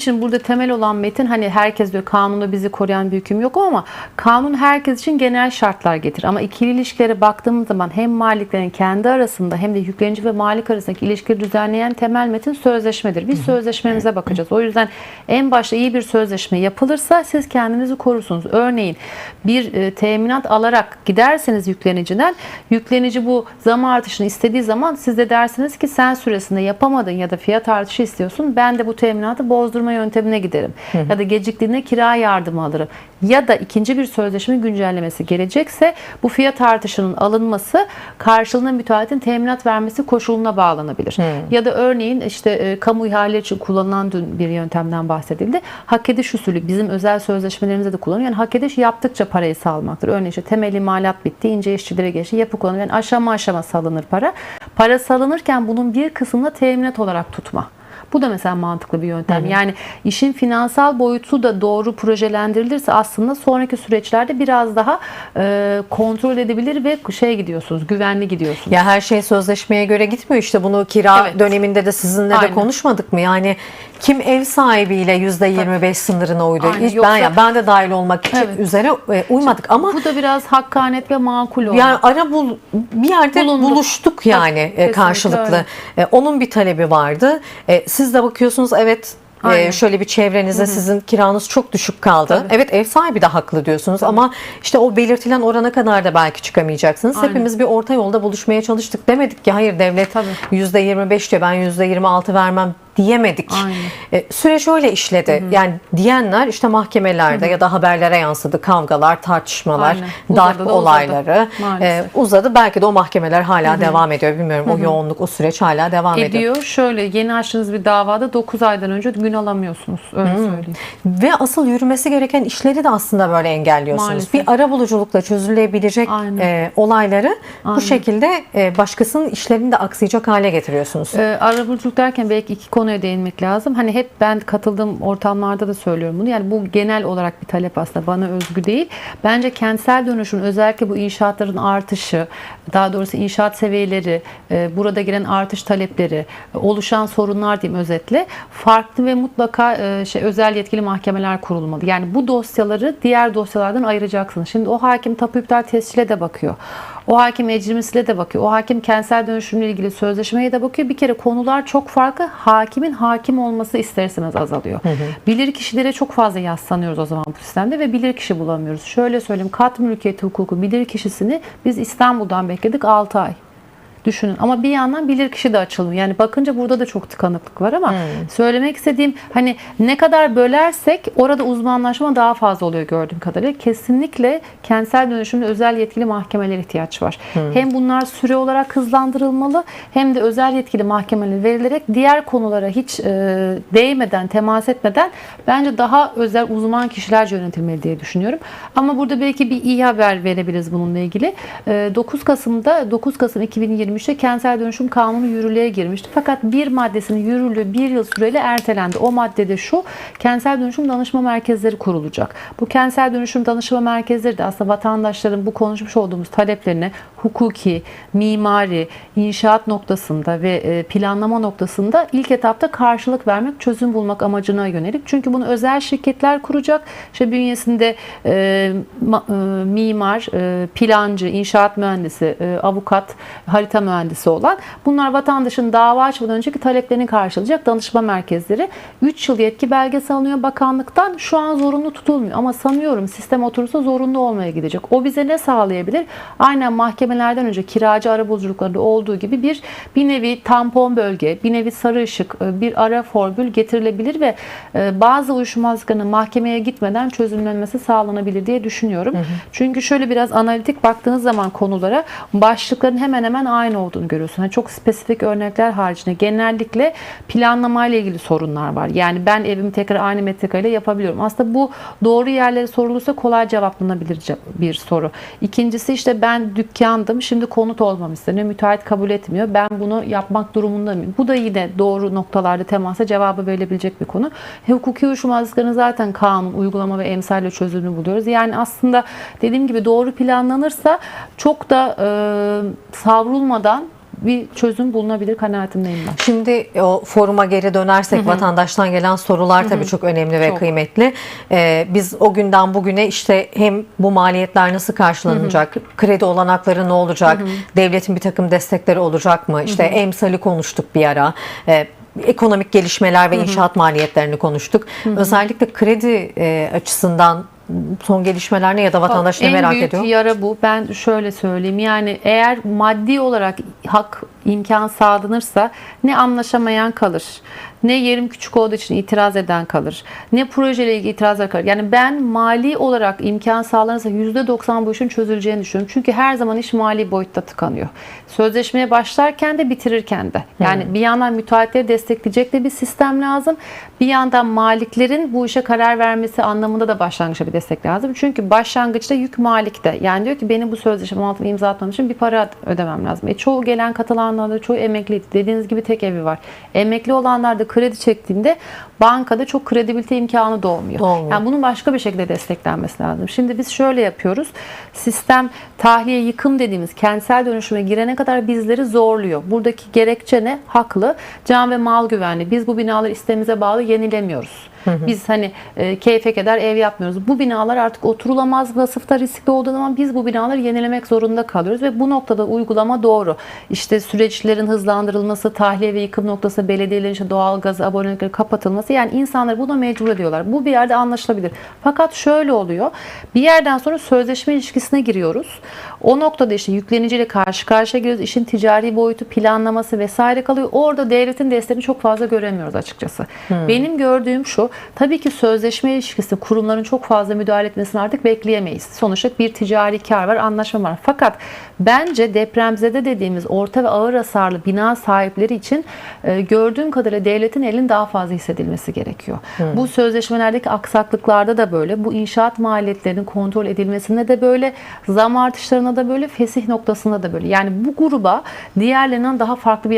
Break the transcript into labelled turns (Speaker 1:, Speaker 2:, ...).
Speaker 1: için burada temel olan metin hani herkes diyor kanunda bizi koruyan bir hüküm yok ama kanun herkes için genel şartlar getir. Ama ikili ilişkilere baktığımız zaman hem maliklerin kendi arasında hem de yüklenici ve malik arasındaki ilişkileri düzenleyen temel metin sözleşmedir. Biz sözleşmemize bakacağız. O yüzden en başta iyi bir sözleşme yapılırsa siz kendinizi korursunuz. Örneğin bir e, teminat alarak giderseniz yükleniciden yüklenici bu zam artışını istediği zaman siz de dersiniz ki sen süresinde yapamadın ya da fiyat artışı istiyorsun. Ben de bu teminatı bozdurma yöntemine giderim. Ya da geciktiğinde kira yardımı alırım. Ya da ikinci bir sözleşme güncellemesi gelecekse bu fiyat artışının alınması karşılığında müteahhitin teminat vermesi koşuluna bağlanabilir. Ya da örneğin işte e, kamu ihale için kullanılan dün bir yöntemden bahsedildi. Hak ediş usulü bizim özel sözleşmelerimizde de kullanılıyor. Yani hak ediş yaptıkça parayı salmaktır. Örneğin işte temel imalat bitti, ince işçilere geçti, yapı konu. Yani aşama aşama salınır para. Para salınırken bunun bir kısmını teminat olarak tutma. Bu da mesela mantıklı bir yöntem. Yani işin finansal boyutu da doğru projelendirilirse aslında sonraki süreçlerde biraz daha e, kontrol edebilir ve şey gidiyorsunuz, güvenli gidiyorsunuz.
Speaker 2: Ya her şey sözleşmeye göre gitmiyor işte bunu kira
Speaker 1: Evet.
Speaker 2: döneminde de sizinle de
Speaker 1: Aynen.
Speaker 2: konuşmadık mı? Yani kim ev sahibiyle %25 sınırına uydu?
Speaker 1: Aynen. Yoksa-
Speaker 2: ben ya ben de dahil olmak için
Speaker 1: Evet.
Speaker 2: üzere e, uymadık ama
Speaker 1: Bu da biraz hakkanet ve makul olmak.
Speaker 2: yani ara bul bir yerde
Speaker 1: Bulunduk.
Speaker 2: buluştuk yani e,
Speaker 1: kesinlikle
Speaker 2: karşılıklı.
Speaker 1: öyle.
Speaker 2: E, onun bir talebi vardı. E, siz de bakıyorsunuz evet e,
Speaker 1: Aynen.
Speaker 2: şöyle bir çevrenize sizin kiranız çok düşük kaldı.
Speaker 1: Tabii.
Speaker 2: Evet ev sahibi de haklı diyorsunuz ama işte o belirtilen orana kadar da belki çıkamayacaksınız.
Speaker 1: Aynen.
Speaker 2: Hepimiz bir orta yolda buluşmaya çalıştık. Demedik ki hayır devlet
Speaker 1: Tabii.
Speaker 2: %25 diyor ben %26 vermem diyemedik. E, süreç öyle işledi. Yani diyenler işte mahkemelerde ya da haberlere yansıdı. Kavgalar, tartışmalar.
Speaker 1: Uzadı
Speaker 2: darp
Speaker 1: da uzadı.
Speaker 2: olayları
Speaker 1: Maalesef.
Speaker 2: e, uzadı. Belki de o mahkemeler hala devam ediyor. Bilmiyorum o yoğunluk, o süreç hala devam ediyor.
Speaker 1: ediyor. Şöyle yeni açtığınız bir davada 9 aydan önce gün alamıyorsunuz. Öyle söyleyeyim.
Speaker 2: Ve asıl yürümesi gereken işleri de aslında böyle engelliyorsunuz.
Speaker 1: Maalesef.
Speaker 2: Bir ara buluculukla çözülebilecek
Speaker 1: Aynen.
Speaker 2: e, olayları
Speaker 1: Aynen.
Speaker 2: bu şekilde e, başkasının işlerini de aksayacak hale getiriyorsunuz.
Speaker 1: Ee, arabuluculuk derken belki iki konuya değinmek lazım. Hani hep ben katıldığım ortamlarda da söylüyorum bunu. Yani bu genel olarak bir talep aslında bana özgü değil. Bence kentsel dönüşüm özellikle bu inşaatların artışı, daha doğrusu inşaat seviyeleri, e, burada giren artış talepleri, oluşan sorunlar diyeyim özetle farklı ve mutlaka e, şey özel yetkili mahkemeler kurulmalı. Yani bu dosyaları diğer dosyalardan ayıracaksınız. Şimdi o hakim tapu iptal tescile de bakıyor. O hakim ecrimisiyle de bakıyor. O hakim kentsel dönüşümle ilgili sözleşmeye de bakıyor. Bir kere konular çok farklı. Hakimin hakim olması isterseniz azalıyor. Bilir kişilere çok fazla yaslanıyoruz o zaman bu sistemde ve bilir kişi bulamıyoruz. Şöyle söyleyeyim. Kat mülkiyeti hukuku bilir kişisini biz İstanbul'dan bekledik 6 ay. Düşünün ama bir yandan bilir kişi de açılmıyor. Yani bakınca burada da çok tıkanıklık var ama söylemek istediğim hani ne kadar bölersek orada uzmanlaşma daha fazla oluyor gördüğüm kadarıyla. Kesinlikle kentsel dönüşümde özel yetkili mahkemeler ihtiyaç var. Hem bunlar süre olarak hızlandırılmalı hem de özel yetkili mahkemeler verilerek diğer konulara hiç e, değmeden, temas etmeden bence daha özel uzman kişilerce yönetilmeli diye düşünüyorum. Ama burada belki bir iyi haber verebiliriz bununla ilgili. E, 9 Kasım'da 9 Kasım 2023'te kentsel dönüşüm kanunu yürürlüğe girmişti. Fakat bir maddesinin yürürlüğü bir yıl süreyle ertelendi. O maddede şu kentsel dönüşüm danışma merkezleri kurulacak. Bu kentsel dönüşüm danışma merkezleri de aslında vatandaşların bu konuşmuş olduğumuz taleplerine hukuki, mimari, inşaat noktasında ve e, planlama noktasında ilk etapta karşılık vermek, çözüm bulmak amacına yönelik. Çünkü bunu özel şirketler kuracak. İşte bünyesinde e, ma- e, mimar, e, plancı, inşaat mühendisi, e, avukat, harita mühendisi olan bunlar vatandaşın dava açmadan önceki taleplerini karşılayacak danışma merkezleri. 3 yıl yetki belgesi alınıyor bakanlıktan. Şu an zorunlu tutulmuyor ama sanıyorum sistem oturursa zorunlu olmaya gidecek. O bize ne sağlayabilir? Aynen mahkemelerden önce kiracı arabuluculuklarında olduğu gibi bir bir nevi tampon bölge, bir nevi sarı ışık, e, bir ara formül getirilebilir ve e, bazı uyuşmazlıkların mahkemeye gitmeden çözümlenmesi sağlanabilir diye düşünüyorum. Çünkü şöyle biraz analitik baktığınız zaman konulara başlıkların hemen hemen aynı olduğunu görüyorsun. Hani çok spesifik örnekler haricinde genellikle planlamayla ilgili sorunlar var. Yani ben evimi tekrar aynı metrekareyle yapabiliyorum. Aslında bu doğru yerlere sorulursa kolay cevaplanabilir ce- bir soru. İkincisi işte ben dükkandım. Şimdi konut olmam isteniyor. Müteahhit kabul etmiyor. Ben bunu yapmak durumunda mıyım? Bu da yine doğru noktalarda temasa cevabı verilebilecek bir konu. Hukuki uyuşmazlıkların zaten kanun, uygulama ve emsalle çözümünü buluyoruz. Yani aslında dediğim gibi doğru planlanırsa çok da e, savrulmadan bir çözüm bulunabilir kanaatindeyim ben.
Speaker 2: Şimdi o foruma geri dönersek vatandaştan gelen sorular tabii çok önemli ve
Speaker 1: Çok.
Speaker 2: kıymetli. Ee, biz o günden bugüne işte hem bu maliyetler nasıl karşılanacak, kredi olanakları ne olacak, devletin bir takım destekleri olacak mı? İşte emsali konuştuk bir ara. Ee, ekonomik gelişmeler ve inşaat maliyetlerini konuştuk. Özellikle kredi e, açısından son gelişmeler ne ya da vatandaş ne
Speaker 1: en
Speaker 2: merak
Speaker 1: büyük
Speaker 2: ediyor?
Speaker 1: yara bu. Ben şöyle söyleyeyim. Yani eğer maddi olarak hak imkan sağlanırsa ne anlaşamayan kalır. Ne yerim küçük olduğu için itiraz eden kalır. Ne projeyle ilgili itirazlar kalır. Yani ben mali olarak imkan sağlanırsa %90 bu işin çözüleceğini düşünüyorum. Çünkü her zaman iş mali boyutta tıkanıyor. Sözleşmeye başlarken de bitirirken de. Yani bir yandan müteahhitleri destekleyecek de bir sistem lazım. Bir yandan maliklerin bu işe karar vermesi anlamında da başlangıçta bir destek lazım. Çünkü başlangıçta yük malikte. Yani diyor ki benim bu sözleşme altına imza atmam için bir para ödemem lazım. E çoğu gelen katılanlar da çoğu emekliydi. Dediğiniz gibi tek evi var. Emekli olanlar da kredi çektiğinde bankada çok kredibilite imkanı doğmuyor.
Speaker 2: Doğmuyor.
Speaker 1: Yani bunun başka bir şekilde desteklenmesi lazım. Şimdi biz şöyle yapıyoruz. Sistem tahliye yıkım dediğimiz kentsel dönüşüme girene kadar bizleri zorluyor. Buradaki gerekçe ne? Haklı. Can ve mal güvenliği. Biz bu binaları isteğimize bağlı yenilemiyoruz. Biz hani e, keyfe kadar ev yapmıyoruz. Bu binalar artık oturulamaz vasıfta riskli olduğu zaman biz bu binaları yenilemek zorunda kalıyoruz ve bu noktada uygulama doğru. İşte süreçlerin hızlandırılması, tahliye ve yıkım noktası belediyelerin işte doğalgaz abonelikleri kapatılması yani insanlar buna mecbur ediyorlar. Bu bir yerde anlaşılabilir. Fakat şöyle oluyor. Bir yerden sonra sözleşme ilişkisine giriyoruz. O noktada işte yükleniciyle karşı karşıya giriyoruz. İşin ticari boyutu, planlaması vesaire kalıyor. Orada devletin desteğini çok fazla göremiyoruz açıkçası. Benim gördüğüm şu. Tabii ki sözleşme ilişkisi kurumların çok fazla müdahale etmesini artık bekleyemeyiz. Sonuçta bir ticari kar var, anlaşma var. Fakat bence depremzede dediğimiz orta ve ağır hasarlı bina sahipleri için e, gördüğüm kadarıyla devletin elinin daha fazla hissedilmesi gerekiyor. Bu sözleşmelerdeki aksaklıklarda da böyle, bu inşaat maliyetlerinin kontrol edilmesinde de böyle, zam artışlarına da böyle, fesih noktasında da böyle. Yani bu gruba diğerlerinden daha farklı bir